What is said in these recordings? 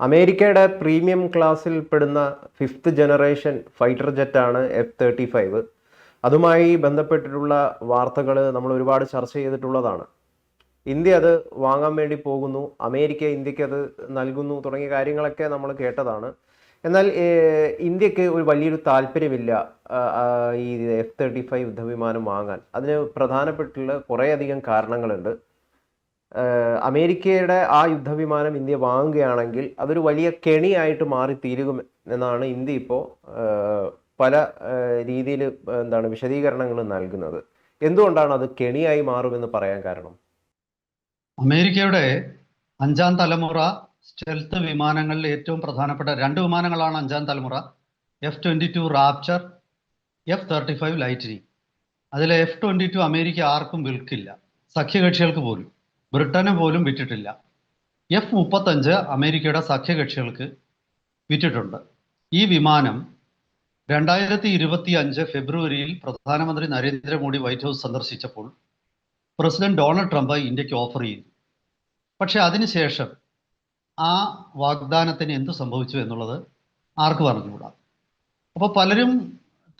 അമേരിക്കയുടെ പ്രീമിയം ക്ലാസ്സിൽ പെടുന്ന ഫിഫ്ത്ത് ജനറേഷൻ ഫൈറ്റർ ജെറ്റാണ് എഫ് തേർട്ടി ഫൈവ്. അതുമായി ബന്ധപ്പെട്ടിട്ടുള്ള വാർത്തകൾ നമ്മൾ ഒരുപാട് ചർച്ച ചെയ്തിട്ടുള്ളതാണ്. ഇന്ത്യ അത് വാങ്ങാൻ വേണ്ടി പോകുന്നു. അമേരിക്ക ഇന്ത്യയ്ക്ക് അത് നൽകുന്നു തുടങ്ങിയ കാര്യങ്ങളൊക്കെ നമ്മൾ കേട്ടതാണ്. എന്നാൽ ഇന്ത്യയ്ക്ക് ഒരു വലിയൊരു താല്പര്യമില്ല ഈ എഫ് തേർട്ടി ഫൈവ് യുദ്ധവിമാനം വാങ്ങാൻ. അതിന് പ്രധാനപ്പെട്ടുള്ള കുറേയധികം കാരണങ്ങളുണ്ട്. അമേരിക്കയുടെ ആ യുദ്ധവിമാനം ഇന്ത്യ വാങ്ങുകയാണെങ്കിൽ അതൊരു വലിയ കെണിയായിട്ട് മാറി തീരുക എന്നാണ് ഇന്ത്യ ഇപ്പോൾ പല രീതിയിൽ എന്താണ് വിശദീകരണങ്ങൾ നൽകുന്നത്. എന്തുകൊണ്ടാണ് അത് കെണിയായി മാറുമെന്ന് പറയാൻ കാരണം? അമേരിക്കയുടെ അഞ്ചാം തലമുറ സ്റ്റെൽത്ത് വിമാനങ്ങളിൽ ഏറ്റവും പ്രധാനപ്പെട്ട രണ്ട് വിമാനങ്ങളാണ് അഞ്ചാം തലമുറ. F twenty two raptor F thirty five lightning അതിൽ എഫ് ട്വന്റി ടു അമേരിക്ക ആർക്കും വിൽക്കില്ല. സഖ്യകക്ഷികൾക്ക് പോലും. ബ്രിട്ടന് പോലും വിറ്റിട്ടില്ല. എഫ് മുപ്പത്തഞ്ച് അമേരിക്കയുടെ സഖ്യകക്ഷികൾക്ക് വിറ്റിട്ടുണ്ട്. ഈ വിമാനം രണ്ടായിരത്തി ഇരുപത്തി അഞ്ച് ഫെബ്രുവരിയിൽ പ്രധാനമന്ത്രി നരേന്ദ്രമോദി വൈറ്റ് ഹൗസ് സന്ദർശിച്ചപ്പോൾ പ്രസിഡന്റ് ഡൊണാൾഡ് ട്രംപ് ഇന്ത്യയ്ക്ക് ഓഫർ ചെയ്തു. പക്ഷെ അതിനുശേഷം ആ വാഗ്ദാനത്തിന് എന്ത് സംഭവിച്ചു എന്നുള്ളത് ആർക്ക് പറഞ്ഞുകൂടാ? അപ്പോൾ പലരും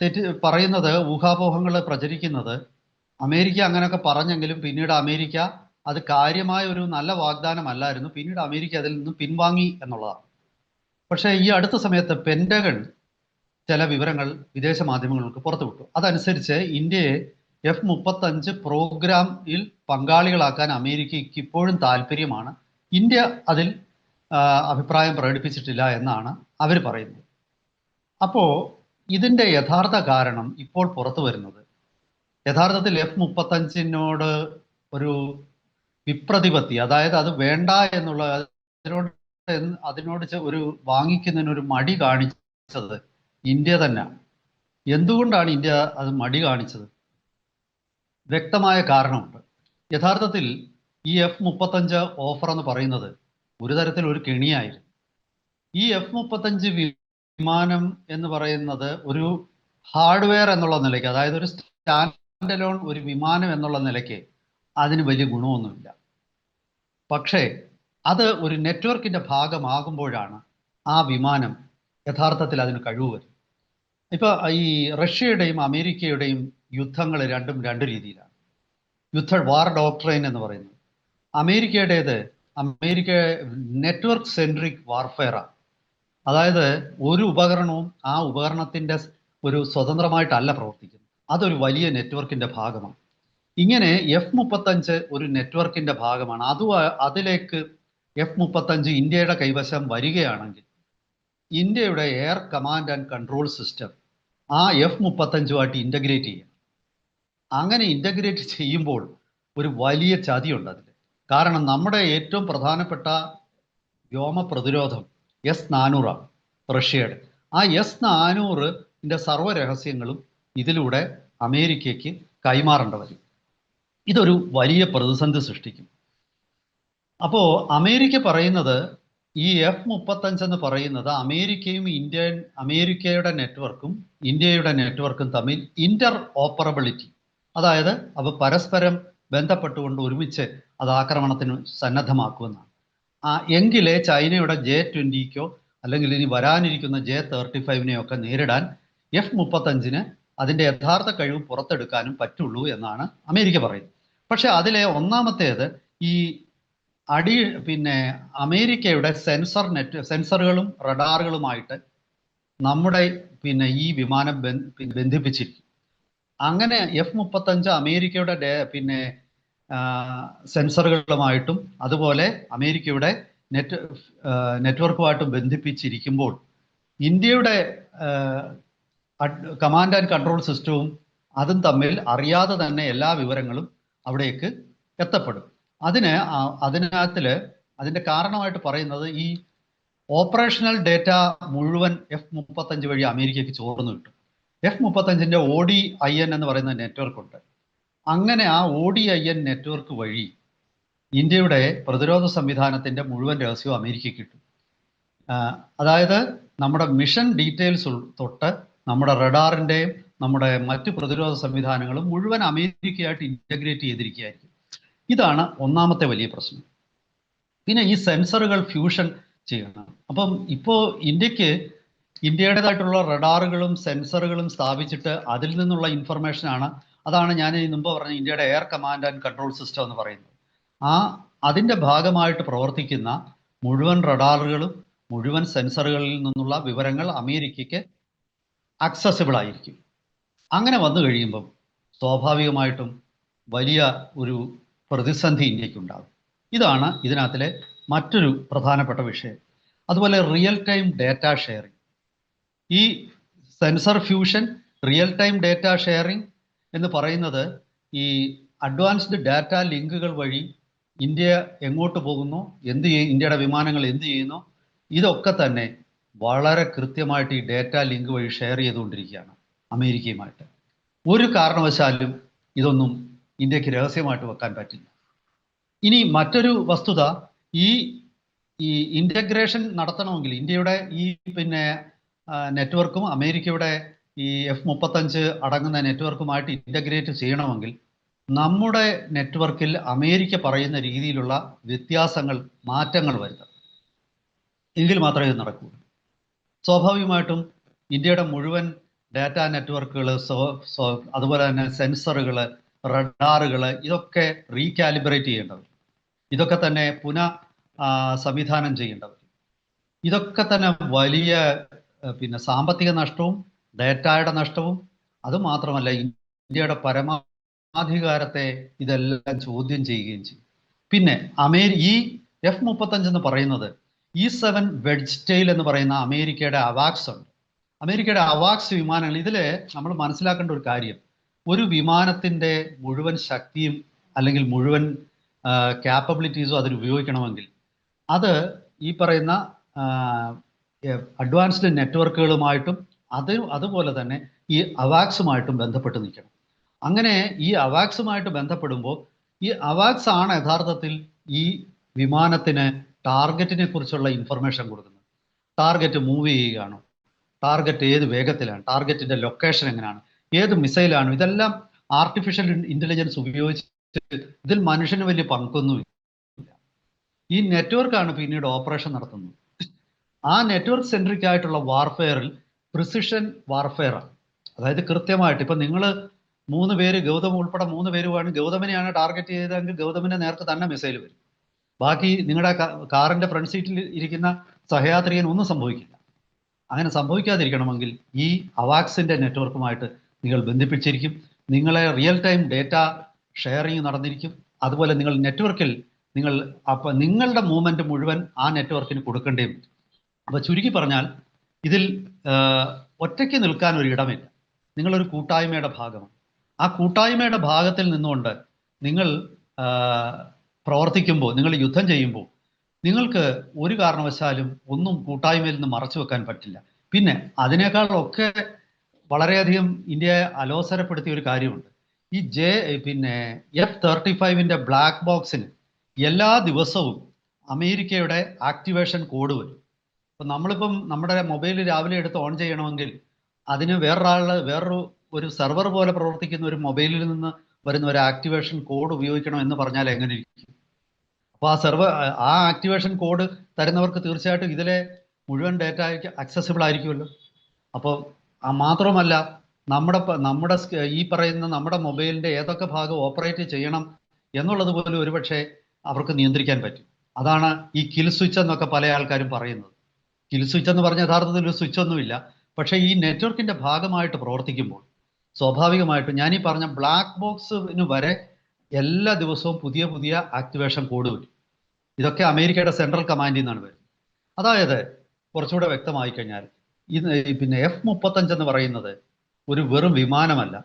തെറ്റ് പറയുന്നത് ഊഹാപോഹങ്ങൾ പ്രചരിക്കുന്നത് അമേരിക്ക അങ്ങനെയൊക്കെ പറഞ്ഞെങ്കിലും പിന്നീട് അമേരിക്ക അത് കാര്യമായ ഒരു നല്ല വാഗ്ദാനമല്ലായിരുന്നു. പിന്നീട് അമേരിക്ക അതിൽ നിന്ന് പിൻവാങ്ങി എന്നുള്ളതാണ്. പക്ഷേ ഈ അടുത്ത സമയത്ത് പെൻഡഗൺ ചില വിവരങ്ങൾ വിദേശ മാധ്യമങ്ങൾക്ക് പുറത്തുവിട്ടു. അതനുസരിച്ച് ഇന്ത്യയെ എഫ് മുപ്പത്തഞ്ച് പ്രോഗ്രാമിൽ പങ്കാളികളാക്കാൻ അമേരിക്കയ്ക്ക് ഇപ്പോഴും താല്പര്യമാണ്. ഇന്ത്യ അതിൽ അഭിപ്രായം പ്രകടിപ്പിച്ചിട്ടില്ല എന്നാണ് അവർ പറയുന്നത്. അപ്പോൾ ഇതിന്റെ യഥാർത്ഥ കാരണം ഇപ്പോൾ പുറത്തു വരുന്നത് യഥാർത്ഥത്തിൽ എഫ് മുപ്പത്തഞ്ചിനോട് ഒരു വിപ്രതിപത്തി. അതായത് അത് വേണ്ട എന്നുള്ള അതിനോട് അതിനോട് ഒരു വാങ്ങിക്കുന്നതിനൊരു മടി കാണിച്ചത് ഇന്ത്യ തന്നെ. എന്തുകൊണ്ടാണ് ഇന്ത്യ അത് മടി കാണിച്ചത്? വ്യക്തമായ കാരണമുണ്ട്. യഥാർത്ഥത്തിൽ ഈ എഫ് മുപ്പത്തഞ്ച് ഓഫർ എന്ന് പറയുന്നത് ഒരു തരത്തിൽ ഒരു കെണിയായിരുന്നു. ഈ എഫ് മുപ്പത്തഞ്ച് വിമാനം എന്ന് പറയുന്നത് ഒരു ഹാർഡ്വെയർ എന്നുള്ള നിലയ്ക്ക് അതായത് ഒരു സ്റ്റാൻഡ് അലോൺ ഒരു വിമാനം എന്നുള്ള നിലയ്ക്ക് അതിന് വലിയ ഗുണമൊന്നുമില്ല. പക്ഷേ അത് ഒരു നെറ്റ്വർക്കിന്റെ ഭാഗമാകുമ്പോഴാണ് ആ വിമാനം യഥാർത്ഥത്തിൽ അതിന് കഴിവ് വരും ഇപ്പൊ ഈ റഷ്യയുടെയും അമേരിക്കയുടെയും യുദ്ധങ്ങൾ രണ്ടും രണ്ട് രീതിയിലാണ്. യുദ്ധ വാർ ഡോക്ട്രൈൻ എന്ന് പറയുന്നത്. അമേരിക്കയുടേത് അമേരിക്ക നെറ്റ്വർക്ക് സെൻട്രിക് വാർഫെയറാണ് അതായത് ഒരു ഉപകരണവും ആ ഉപകരണത്തിന്റെ ഒരു സ്വതന്ത്രമായിട്ടല്ല പ്രവർത്തിക്കുന്നത്. അതൊരു വലിയ നെറ്റ്വർക്കിന്റെ ഭാഗമാണ്. ഇങ്ങനെ എഫ് മുപ്പത്തഞ്ച് ഒരു നെറ്റ്വർക്കിന്റെ ഭാഗമാണ്. അത് അതിലേക്ക് എഫ് മുപ്പത്തഞ്ച് ഇന്ത്യയുടെ കൈവശം വരികയാണെങ്കിൽ ഇന്ത്യയുടെ air command and control system ആ എഫ് മുപ്പത്തഞ്ചുമായിട്ട് ഇന്റഗ്രേറ്റ് ചെയ്യാം. അങ്ങനെ ഇന്റഗ്രേറ്റ് ചെയ്യുമ്പോൾ ഒരു വലിയ ചതിയുണ്ട് അതിൽ കാരണം നമ്മുടെ ഏറ്റവും പ്രധാനപ്പെട്ട വ്യോമ പ്രതിരോധം എസ് നാനൂറാണ് റഷ്യയുടെ. ആ എസ് നാനൂറിന്റെ സർവരഹസ്യങ്ങളും ഇതിലൂടെ അമേരിക്കയ്ക്ക് കൈമാറേണ്ട വരും ഇതൊരു വലിയ പ്രതിസന്ധി സൃഷ്ടിക്കും. അപ്പോൾ അമേരിക്ക പറയുന്നത് ഈ എഫ് മുപ്പത്തഞ്ച് എന്ന് പറയുന്നത് അമേരിക്കയും ഇന്ത്യൻ അമേരിക്കയുടെ നെറ്റ്വർക്കും ഇന്ത്യയുടെ നെറ്റ്വർക്കും തമ്മിൽ ഇന്റർ ഓപ്പറബിലിറ്റി അതായത് അവ പരസ്പരം ബന്ധപ്പെട്ടുകൊണ്ട് ഒരുമിച്ച് അത് ആക്രമണത്തിന് സന്നദ്ധമാക്കുമെന്നാണ്. ആ എങ്കിലേ ചൈനയുടെ ജെ ട്വന്റിക്കോ അല്ലെങ്കിൽ ഇനി വരാനിരിക്കുന്ന ജെ തേർട്ടി ഫൈവിനെയോ ഒക്കെ നേരിടാൻ എഫ് മുപ്പത്തഞ്ചിന് അതിന്റെ യഥാർത്ഥ കഴിവ് പുറത്തെടുക്കാനും പറ്റുള്ളൂ എന്നാണ് അമേരിക്ക പറയുന്നത്. പക്ഷെ അതിലെ ഒന്നാമത്തേത് ഈ അടി പിന്നെ അമേരിക്കയുടെ സെൻസർ നെറ്റ് സെൻസറുകളും റഡാറുകളുമായിട്ട് നമ്മുടെ പിന്നെ ഈ വിമാനം ബന്ധ- ബന്ധിപ്പിച്ചിരിക്കും. അങ്ങനെ എഫ് മുപ്പത്തഞ്ച് അമേരിക്കയുടെ പിന്നെ സെൻസറുകളുമായിട്ടും അതുപോലെ അമേരിക്കയുടെ നെറ്റ് നെറ്റ്വർക്കുമായിട്ടും ബന്ധിപ്പിച്ചിരിക്കുമ്പോൾ ഇന്ത്യയുടെ കമാൻഡ് ആൻഡ് കൺട്രോൾ സിസ്റ്റവും അതും തമ്മിൽ അറിയാതെ തന്നെ എല്ലാ വിവരങ്ങളും അവിടേക്ക് എത്തപ്പെടും. അതിന് അതിനകത്തിൽ അതിന്റെ കാരണമായിട്ട് പറയുന്നത് ഈ ഓപ്പറേഷണൽ ഡേറ്റ മുഴുവൻ എഫ് മുപ്പത്തഞ്ച് വഴി അമേരിക്കയ്ക്ക് ചോർന്നു കിട്ടും. എഫ് മുപ്പത്തഞ്ചിന്റെ ഒ ഡി ഐ എൻ എന്ന് പറയുന്ന നെറ്റ്വർക്ക് ഉണ്ട്. അങ്ങനെ ആ O D I N network വഴി ഇന്ത്യയുടെ പ്രതിരോധ സംവിധാനത്തിന്റെ മുഴുവൻ രഹസ്യവും അമേരിക്കയ്ക്ക് കിട്ടും. അതായത് നമ്മുടെ മിഷൻ ഡീറ്റെയിൽസ് തൊട്ട് നമ്മുടെ റഡാറിന്റെയും നമ്മുടെ മറ്റ് പ്രതിരോധ സംവിധാനങ്ങളും മുഴുവൻ അമേരിക്കയായിട്ട് ഇന്റഗ്രേറ്റ് ചെയ്തിരിക്കുകയായിരിക്കും. ഇതാണ് ഒന്നാമത്തെ വലിയ പ്രശ്നം. പിന്നെ ഈ സെൻസറുകൾ ഫ്യൂഷൻ ചെയ്യണം. അപ്പം ഇപ്പോൾ ഇന്ത്യയ്ക്ക് ഇന്ത്യയുടേതായിട്ടുള്ള റഡാറുകളും സെൻസറുകളും സ്ഥാപിച്ചിട്ട് അതിൽ നിന്നുള്ള ഇൻഫർമേഷനാണ് അതാണ് ഞാൻ മുമ്പ് പറഞ്ഞ ഇന്ത്യയുടെ air command and control system എന്ന് പറയുന്നത്. ആ അതിന്റെ ഭാഗമായിട്ട് പ്രവർത്തിക്കുന്ന മുഴുവൻ റഡാറുകളും മുഴുവൻ സെൻസറുകളിൽ നിന്നുള്ള വിവരങ്ങൾ അമേരിക്കയ്ക്ക് അക്സസിബിൾ ആയിരിക്കും. അങ്ങനെ വന്നു കഴിയുമ്പം സ്വാഭാവികമായിട്ടും വലിയ ഒരു പ്രതിസന്ധി ഇന്ത്യക്കുണ്ടാകും ഇതാണ് ഇതിനകത്തിലെ മറ്റൊരു പ്രധാനപ്പെട്ട വിഷയം. അതുപോലെ റിയൽ ടൈം ഡാറ്റ ഷെയറിംഗ് ഈ sensor fusion real time data sharing എന്ന് പറയുന്നത് ഈ അഡ്വാൻസ്ഡ് ഡാറ്റ ലിങ്കുകൾ വഴി ഇന്ത്യ എങ്ങോട്ട് പോകുന്നു എന്ത് ചെയ്യും ഇന്ത്യയുടെ വിമാനങ്ങൾ എന്ത് ചെയ്യുന്നു ഇതൊക്കെ തന്നെ വളരെ കൃത്യമായിട്ട് ഈ ഡാറ്റ ലിങ്ക് വഴി ഷെയർ ചെയ്തുകൊണ്ടിരിക്കുകയാണ്. അമേരിക്കയുമായിട്ട്. ഒരു കാരണവശാലും ഇതൊന്നും ഇന്ത്യയ്ക്ക് രഹസ്യമായിട്ട് വെക്കാൻ പറ്റില്ല. ഇനി മറ്റൊരു വസ്തുത ഈ ഈ ഇന്റഗ്രേഷൻ നടത്തണമെങ്കിൽ ഇന്ത്യയുടെ ഈ പിന്നെ നെറ്റ്വർക്കും അമേരിക്കയുടെ ഈ എഫ് മുപ്പത്തഞ്ച് അടങ്ങുന്ന നെറ്റ്വർക്കുമായിട്ട് ഇന്റഗ്രേറ്റ് ചെയ്യണമെങ്കിൽ നമ്മുടെ നെറ്റ്വർക്കിൽ അമേരിക്ക പറയുന്ന രീതിയിലുള്ള വ്യത്യാസങ്ങൾ മാറ്റങ്ങൾ വരുത്തണം. എങ്കിൽ മാത്രമേ ഇത് നടക്കൂ സ്വാഭാവികമായിട്ടും ഇന്ത്യയുടെ മുഴുവൻ ഡാറ്റ നെറ്റ്വർക്കുകൾ അതുപോലെ തന്നെ സെൻസറുകൾ റഡാറുകൾ ഇതൊക്കെ റീകാലിബ്രേറ്റ് ചെയ്യേണ്ടത് ഇതൊക്കെ തന്നെ പുന സംവിധാനം ചെയ്യേണ്ടത് ഇതൊക്കെ തന്നെ വലിയ പിന്നെ സാമ്പത്തിക നഷ്ടവും ഡാറ്റയുടെ നഷ്ടവും അതുമാത്രമല്ല ഇന്ത്യയുടെ പരമാധികാരത്തെ ഇതെല്ലാം ചോദ്യം ചെയ്യുകയും ചെയ്യും. പിന്നെ അമേരി ഈ എഫ് മുപ്പത്തഞ്ച് എന്ന് പറയുന്നത് ഇ സെവൻ ടെയിൽ എന്ന് പറയുന്ന അമേരിക്കയുടെ അവാക്സ് ഉണ്ട്. അമേരിക്കയുടെ അവാക്സ് വിമാനങ്ങൾ ഇതിൽ നമ്മൾ മനസ്സിലാക്കേണ്ട ഒരു കാര്യം. ഒരു വിമാനത്തിന്റെ മുഴുവൻ ശക്തിയും അല്ലെങ്കിൽ മുഴുവൻ ക്യാപ്പബിലിറ്റീസും അതിന് ഉപയോഗിക്കണമെങ്കിൽ അത് ഈ പറയുന്ന അഡ്വാൻസ്ഡ് നെറ്റ്വർക്കുകളുമായിട്ടും അത് അതുപോലെ തന്നെ ഈ അവാക്സുമായിട്ടും ബന്ധപ്പെട്ട് നിൽക്കണം. അങ്ങനെ ഈ അവാക്സുമായിട്ട് ബന്ധപ്പെടുമ്പോൾ ഈ അവാക്സ് ആണ് യഥാർത്ഥത്തിൽ ഈ വിമാനത്തിന് ടാർഗറ്റിനെ കുറിച്ചുള്ള ഇൻഫർമേഷൻ കൊടുക്കുന്നത്. ടാർഗറ്റ് മൂവ് ചെയ്യുകയാണോ. ടാർഗറ്റ് ഏത് വേഗത്തിലാണ്? ടാർഗറ്റിന്റെ ലൊക്കേഷൻ എങ്ങനെയാണ്? ഏത് മിസൈലാണ് ഇതെല്ലാം ആർട്ടിഫിഷ്യൽ ഇന്റലിജൻസ് ഉപയോഗിച്ച് ഇതിൽ മനുഷ്യന് വലിയ പങ്കൊന്നുമില്ല ഈ നെറ്റ്വർക്കാണ് പിന്നീട് ഓപ്പറേഷൻ നടത്തുന്നത്. ആ നെറ്റ്വർക്ക് സെൻട്രിക് ആയിട്ടുള്ള വാർഫെയറിൽ പ്രിസിഷൻ വാർഫെയറാണ് അതായത് കൃത്യമായിട്ട് ഇപ്പൊ നിങ്ങൾ മൂന്ന് പേര് ഗൗതം ഉൾപ്പെടെ മൂന്ന് പേരുമാണ് ഗൗതമിനെയാണ് ടാർഗറ്റ് ചെയ്തതെങ്കിൽ ഗൗതമിന്റെ നേർക്ക് തന്നെ മിസൈൽ വരും. ബാക്കി നിങ്ങളുടെ കാറിന്റെ ഫ്രണ്ട് സീറ്റിൽ ഇരിക്കുന്ന സഹയാത്രികൻ ഒന്നും സംഭവിക്കില്ല. അങ്ങനെ സംഭവിക്കാതിരിക്കണമെങ്കിൽ ഈ അവാക്സിന്റെ നെറ്റ്വർക്കുമായിട്ട് നിങ്ങൾ ബന്ധിപ്പിച്ചിരിക്കും. നിങ്ങളെ റിയൽ ടൈം ഡേറ്റ ഷെയറിങ് നടന്നിരിക്കും. അതുപോലെ നിങ്ങൾ നെറ്റ്വർക്കിൽ നിങ്ങൾ അപ്പം നിങ്ങളുടെ മൂവ്മെന്റ് മുഴുവൻ ആ നെറ്റ്വർക്കിന് കൊടുക്കേണ്ടേ വരും അപ്പൊ ചുരുക്കി പറഞ്ഞാൽ ഇതിൽ ഒറ്റയ്ക്ക് നിൽക്കാൻ ഒരു ഇടമില്ല. നിങ്ങളൊരു കൂട്ടായ്മയുടെ ഭാഗമാണ്. ആ കൂട്ടായ്മയുടെ ഭാഗത്തിൽ നിന്നുകൊണ്ട് നിങ്ങൾ പ്രവർത്തിക്കുമ്പോൾ നിങ്ങൾ യുദ്ധം ചെയ്യുമ്പോൾ നിങ്ങൾക്ക് ഒരു കാരണവശാലും ഒന്നും കൂട്ടായ്മയിൽ നിന്ന് മറച്ചു വെക്കാൻ പറ്റില്ല. പിന്നെ അതിനേക്കാളൊക്കെ വളരെയധികം ഇന്ത്യയെ അലോസരപ്പെടുത്തിയ ഒരു കാര്യമുണ്ട്. ഈ ജെ പിന്നെ എഫ് തേർട്ടി ഫൈവിന്റെ ബ്ലാക്ക് ബോക്സിന് എല്ലാ ദിവസവും അമേരിക്കയുടെ ആക്ടിവേഷൻ കോഡ് വരും. അപ്പം നമ്മളിപ്പം നമ്മുടെ മൊബൈൽ രാവിലെ എടുത്ത് ഓൺ ചെയ്യണമെങ്കിൽ അതിന് വേറൊരാളുടെ വേറൊരു ഒരു സെർവർ പോലെ പ്രവർത്തിക്കുന്ന ഒരു മൊബൈലിൽ നിന്ന് വരുന്ന ഒരു ആക്ടിവേഷൻ കോഡ് ഉപയോഗിക്കണം എന്ന് പറഞ്ഞാൽ എങ്ങനെ ഇരിക്കും? അപ്പോൾ ആ സെർവർ ആ ആക്ടിവേഷൻ കോഡ് തരുന്നവർക്ക് തീർച്ചയായിട്ടും ഇതിലെ മുഴുവൻ ഡേറ്റ അക്സസിബിൾ ആയിരിക്കുമല്ലോ. അപ്പോൾ ആ മാത്രമല്ല നമ്മുടെ നമ്മുടെ ഈ പറയുന്ന നമ്മുടെ മൊബൈലിന്റെ ഏതൊക്കെ ഭാഗം ഓപ്പറേറ്റ് ചെയ്യണം എന്നുള്ളത് പോലും ഒരുപക്ഷെ അവർക്ക് നിയന്ത്രിക്കാൻ പറ്റും. അതാണ് ഈ കിൽ സ്വിച്ച് എന്നൊക്കെ പല ആൾക്കാരും പറയുന്നത്. കിൽ സ്വിച്ച് എന്ന് പറഞ്ഞ യഥാർത്ഥത്തിൽ ഒരു സ്വിച്ച് ഒന്നുമില്ല. പക്ഷേ ഈ നെറ്റ്വർക്കിന്റെ ഭാഗമായിട്ട് പ്രവർത്തിക്കുമ്പോൾ സ്വാഭാവികമായിട്ടും ഞാൻ ഈ പറഞ്ഞ ബ്ലാക്ക് ബോക്സിന് വരെ എല്ലാ ദിവസവും പുതിയ പുതിയ ആക്ടിവേഷൻ കോഡ് വരും. ഇതൊക്കെ അമേരിക്കയുടെ സെൻട്രൽ കമാൻഡിൽ നിന്നാണ് വരുന്നത്. അതായത് കുറച്ചുകൂടെ വ്യക്തമായി കഴിഞ്ഞാൽ ഇത് പിന്നെ എഫ് മുപ്പത്തഞ്ച് എന്ന് പറയുന്നത് ഒരു വെറും വിമാനമല്ല.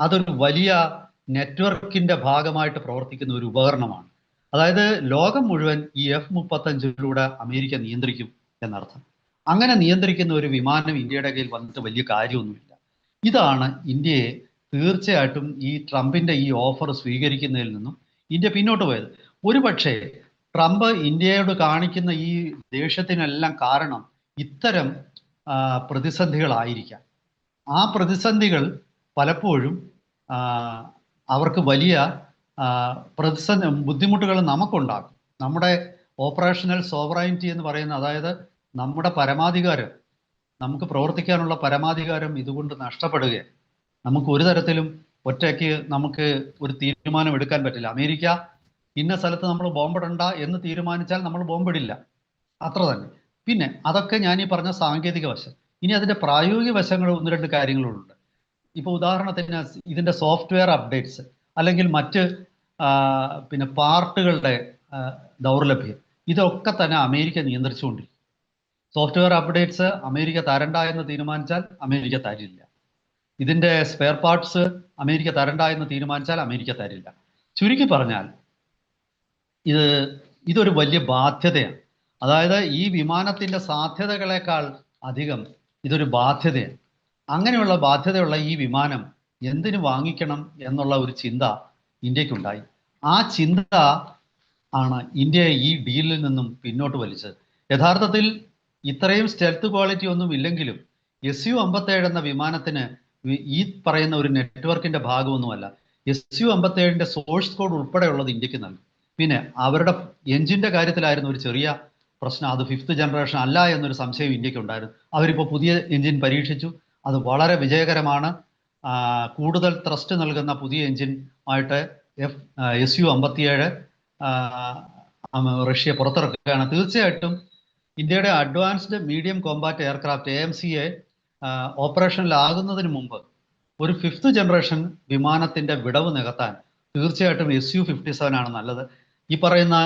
അതൊരു വലിയ നെറ്റ്വർക്കിന്റെ ഭാഗമായിട്ട് പ്രവർത്തിക്കുന്ന ഒരു ഉപകരണമാണ്. അതായത് ലോകം മുഴുവൻ ഈ എഫ് മുപ്പത്തഞ്ചിലൂടെ അമേരിക്ക നിയന്ത്രിക്കും എന്നർത്ഥം. അങ്ങനെ നിയന്ത്രിക്കുന്ന ഒരു വിമാനം ഇന്ത്യയുടെ കയ്യിൽ വന്നിട്ട് വലിയ കാര്യമൊന്നുമില്ല. ഇതാണ് ഇന്ത്യയെ തീർച്ചയായിട്ടും ഈ ട്രംപിന്റെ ഈ ഓഫർ സ്വീകരിക്കുന്നതിൽ നിന്നും ഇന്ത്യ പിന്നോട്ട് പോയത്. ഒരു പക്ഷേ ട്രംപ് ഇന്ത്യയോട് കാണിക്കുന്ന ഈ ദേഷ്യത്തിനെല്ലാം കാരണം ഇത്തരം പ്രതിസന്ധികളായിരിക്കാം. ആ പ്രതിസന്ധികൾ പലപ്പോഴും അവർക്ക് വലിയ പ്രതിസന്ധി ബുദ്ധിമുട്ടുകൾ നമുക്കുണ്ടാക്കും. നമ്മുടെ ഓപ്പറേഷണൽ സോവറൈന്റി എന്ന് പറയുന്ന അതായത് നമ്മുടെ പരമാധികാരം നമുക്ക് പ്രവർത്തിക്കാനുള്ള പരമാധികാരം ഇതുകൊണ്ട് നഷ്ടപ്പെടുകയാണ്. നമുക്ക് ഒരു തരത്തിലും ഒറ്റയ്ക്ക് നമുക്ക് ഒരു തീരുമാനം എടുക്കാൻ പറ്റില്ല. അമേരിക്ക ഇന്ന സ്ഥലത്ത് നമ്മൾ ബോംബിടണ്ട എന്ന് തീരുമാനിച്ചാൽ നമ്മൾ ബോംബിടില്ല. അത്ര തന്നെ. പിന്നെ അതൊക്കെ ഞാൻ ഈ പറഞ്ഞ സാങ്കേതിക വശം. ഇനി അതിന്റെ പ്രായോഗിക വശങ്ങൾ ഒന്ന് രണ്ട് കാര്യങ്ങളുണ്ട്. ഇപ്പോൾ ഉദാഹരണത്തിന് ഇതിന്റെ സോഫ്റ്റ്വെയർ അപ്ഡേറ്റ്സ് അല്ലെങ്കിൽ മറ്റ് പിന്നെ പാർട്ടുകളുടെ ദൗർലഭ്യം. ഇതൊക്കെ തന്നെ അമേരിക്ക നിയന്ത്രിച്ചുകൊണ്ടിരിക്കും. സോഫ്റ്റ്വെയർ അപ്ഡേറ്റ്സ് അമേരിക്ക തരണ്ട എന്ന് തീരുമാനിച്ചാൽ അമേരിക്ക തരില്ല. ഇതിന്റെ സ്പെയർ പാർട്സ് അമേരിക്ക തരണ്ട എന്ന് തീരുമാനിച്ചാൽ അമേരിക്ക തരില്ല. ചുരുക്കി പറഞ്ഞാൽ ഇത് ഇതൊരു വലിയ ബാധ്യതയാണ്. അതായത് ഈ വിമാനത്തിന്റെ സാധ്യതകളെക്കാൾ അധികം ഇതൊരു ബാധ്യതയാണ്. അങ്ങനെയുള്ള ബാധ്യതയുള്ള ഈ വിമാനം എന്തിനു വാങ്ങിക്കണം എന്നുള്ള ഒരു ചിന്ത ഇന്ത്യക്കുണ്ടായി. ആ ചിന്ത ആണ് ഇന്ത്യയെ ഈ ഡീലിൽ നിന്നും പിന്നോട്ട് വലിച്ചത്. യഥാർത്ഥത്തിൽ ഇത്രയും സ്റ്റെൽത്ത് ക്വാളിറ്റി ഒന്നും ഇല്ലെങ്കിലും എസ് യു അമ്പത്തേഴ് എന്ന വിമാനത്തിന് ഈ പറയുന്ന ഒരു നെറ്റ്വർക്കിന്റെ ഭാഗമൊന്നുമല്ല. എസ് യു അമ്പത്തേഴിന്റെ സോഴ്സ് കോഡ് ഉൾപ്പെടെയുള്ളത് ഇന്ത്യയ്ക്ക് നൽകും. പിന്നെ അവരുടെ എഞ്ചിന്റെ കാര്യത്തിലായിരുന്നു ഒരു ചെറിയ പ്രശ്നം. അത് ഫിഫ്ത്ത് ജനറേഷൻ അല്ല എന്നൊരു സംശയം ഇന്ത്യയ്ക്ക് ഉണ്ടായിരുന്നു. അവരിപ്പോൾ പുതിയ എഞ്ചിൻ പരീക്ഷിച്ചു. അത് വളരെ വിജയകരമാണ്. കൂടുതൽ ത്രസ്റ്റ് നൽകുന്ന പുതിയ എഞ്ചിൻ ആയിട്ട് എഫ് എസ് യു അമ്പത്തിയേഴ് റഷ്യ പുറത്തിറക്കുകയാണ്. തീർച്ചയായിട്ടും ഇന്ത്യയുടെ advanced medium combat aircraft A M C A ഓപ്പറേഷനിലാകുന്നതിന് മുമ്പ് ഒരു ഫിഫ്ത്ത് ജനറേഷൻ വിമാനത്തിന്റെ വിടവ് നികത്താൻ തീർച്ചയായിട്ടും എസ് യു ഫിഫ്റ്റി സെവൻ ആണ് നല്ലത്. ഈ പറയുന്ന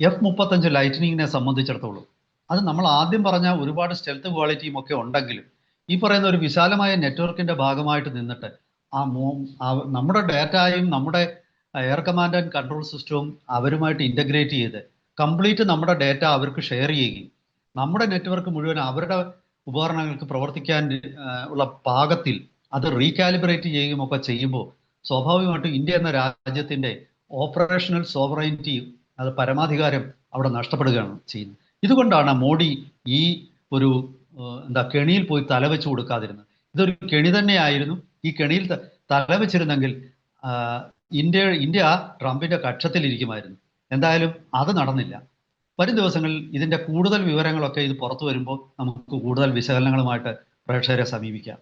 എഫ് മുപ്പത്തഞ്ച് ലൈറ്റനിങ്ങിനെ സംബന്ധിച്ചിടത്തോളം അത് നമ്മൾ ആദ്യം പറഞ്ഞ ഒരുപാട് സ്റ്റെൽത്ത് ക്വാളിറ്റിയും ഒക്കെ ഉണ്ടെങ്കിലും ഈ പറയുന്ന ഒരു വിശാലമായ നെറ്റ്വർക്കിന്റെ ഭാഗമായിട്ട് നിന്നിട്ട് ആ നമ്മുടെ ഡാറ്റയും നമ്മുടെ എയർ കമാൻഡ് ആൻഡ് കൺട്രോൾ സിസ്റ്റവും അവരുമായിട്ട് ഇന്റഗ്രേറ്റ് ചെയ്ത് കംപ്ലീറ്റ് നമ്മുടെ ഡാറ്റ അവർക്ക് ഷെയർ ചെയ്യുകയും നമ്മുടെ നെറ്റ്വർക്ക് മുഴുവൻ അവരുടെ ഉപകരണങ്ങൾക്ക് പ്രവർത്തിക്കാൻ ഉള്ള പാകത്തിൽ അത് റീകാലിബ്രേറ്റ് ചെയ്യുകയും ഒക്കെ ചെയ്യുമ്പോൾ സ്വാഭാവികമായിട്ടും ഇന്ത്യ എന്ന രാജ്യത്തിന്റെ ഓപ്പറേഷണൽ സോവറൈന്റി അത് പരമാധികാരം അവിടെ നഷ്ടപ്പെടുകയാണ് ചെയ്യുന്നത്. ഇതുകൊണ്ടാണ് മോഡി ഈ ഒരു എന്താ കെണിയിൽ പോയി തലവെച്ച് കൊടുക്കാതിരുന്നത്. ഇതൊരു കെണി തന്നെയായിരുന്നു. ഈ കെണിയിൽ തലവെച്ചിരുന്നെങ്കിൽ ഇന്ത്യ ഇന്ത്യ ട്രംപിന്റെ കക്ഷത്തിലിരിക്കുമായിരുന്നു. എന്തായാലും അത് നടന്നില്ല. വരും ദിവസങ്ങളിൽ ഇതിന്റെ കൂടുതൽ വിവരങ്ങളൊക്കെ ഇത് പുറത്തു വരുമ്പോൾ നമുക്ക് കൂടുതൽ വിശകലനങ്ങളുമായിട്ട് പ്രേക്ഷകരെ സമീപിക്കാം.